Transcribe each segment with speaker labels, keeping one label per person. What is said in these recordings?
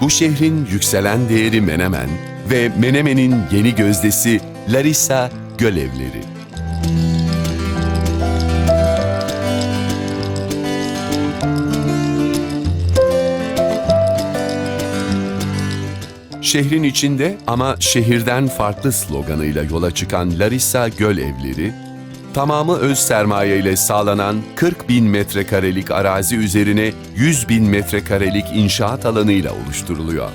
Speaker 1: Bu şehrin yükselen değeri Menemen ve Menemen'in yeni gözdesi Larissa Gölevleri. Şehrin içinde ama şehirden farklı sloganıyla yola çıkan Larissa Göl Evleri, tamamı öz sermaye ile sağlanan 40 bin metrekarelik arazi üzerine 100 bin metrekarelik inşaat alanıyla oluşturuluyor.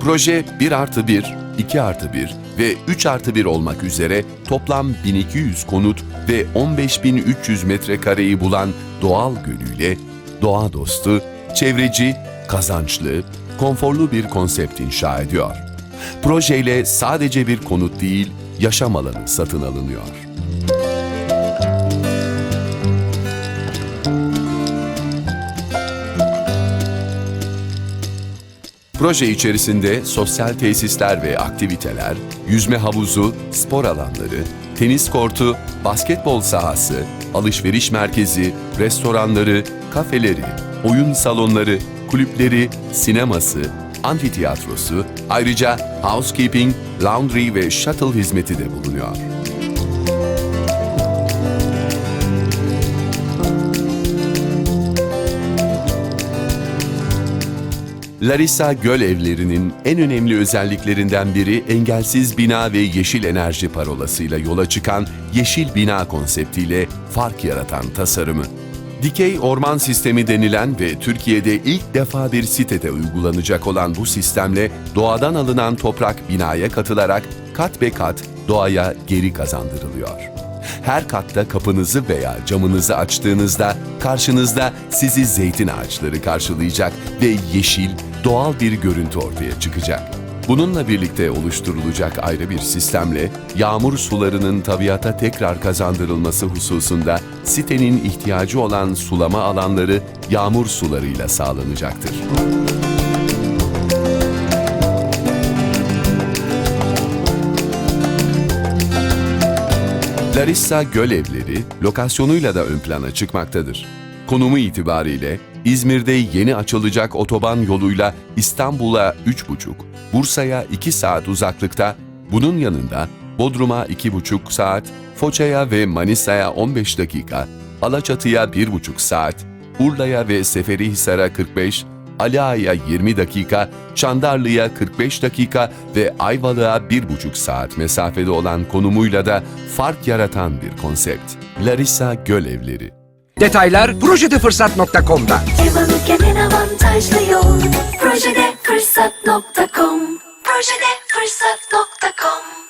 Speaker 1: Proje 1 artı 1, 2 artı 1 ve 3 artı 1 olmak üzere toplam 1200 konut ve 15300 metrekareyi bulan doğal gölüyle doğa dostu, çevreci, kazançlı, konforlu bir konsept inşa ediyor. Projeyle sadece bir konut değil, yaşam alanı satın alınıyor. Proje içerisinde sosyal tesisler ve aktiviteler, yüzme havuzu, spor alanları, tenis kortu, basketbol sahası, alışveriş merkezi, restoranları, kafeleri, oyun salonları, kulüpleri, sineması, amfitiyatrosu, ayrıca housekeeping, laundry ve shuttle hizmeti de bulunuyor. Larissa Göl Evleri'nin en önemli özelliklerinden biri engelsiz bina ve yeşil enerji parolasıyla yola çıkan yeşil bina konseptiyle fark yaratan tasarımı. Dikey orman sistemi denilen ve Türkiye'de ilk defa bir sitede uygulanacak olan bu sistemle doğadan alınan toprak binaya katılarak kat be kat doğaya geri kazandırılıyor. Her katta kapınızı veya camınızı açtığınızda karşınızda sizi zeytin ağaçları karşılayacak ve yeşil, doğal bir görüntü ortaya çıkacak. Bununla birlikte oluşturulacak ayrı bir sistemle yağmur sularının tabiata tekrar kazandırılması hususunda sitenin ihtiyacı olan sulama alanları yağmur sularıyla sağlanacaktır. Larissa Göl Evleri lokasyonuyla da ön plana çıkmaktadır. Konumu itibariyle İzmir'de yeni açılacak otoban yoluyla İstanbul'a 3,5, Bursa'ya 2 saat uzaklıkta, bunun yanında Bodrum'a 2,5 saat, Foça'ya ve Manisa'ya 15 dakika, Alaçatı'ya 1,5 saat, Urla'ya ve Seferihisar'a 45, Ali Ağa'ya 20 dakika, Çandarlı'ya 45 dakika ve Ayvalık'a 1,5 saat mesafede olan konumuyla da fark yaratan bir konsept. Larissa Göl Evleri.
Speaker 2: Detaylar projedefırsat.com'da.
Speaker 3: Ev alırken en avantajlı yol Projede fırsat.com Projede fırsat.com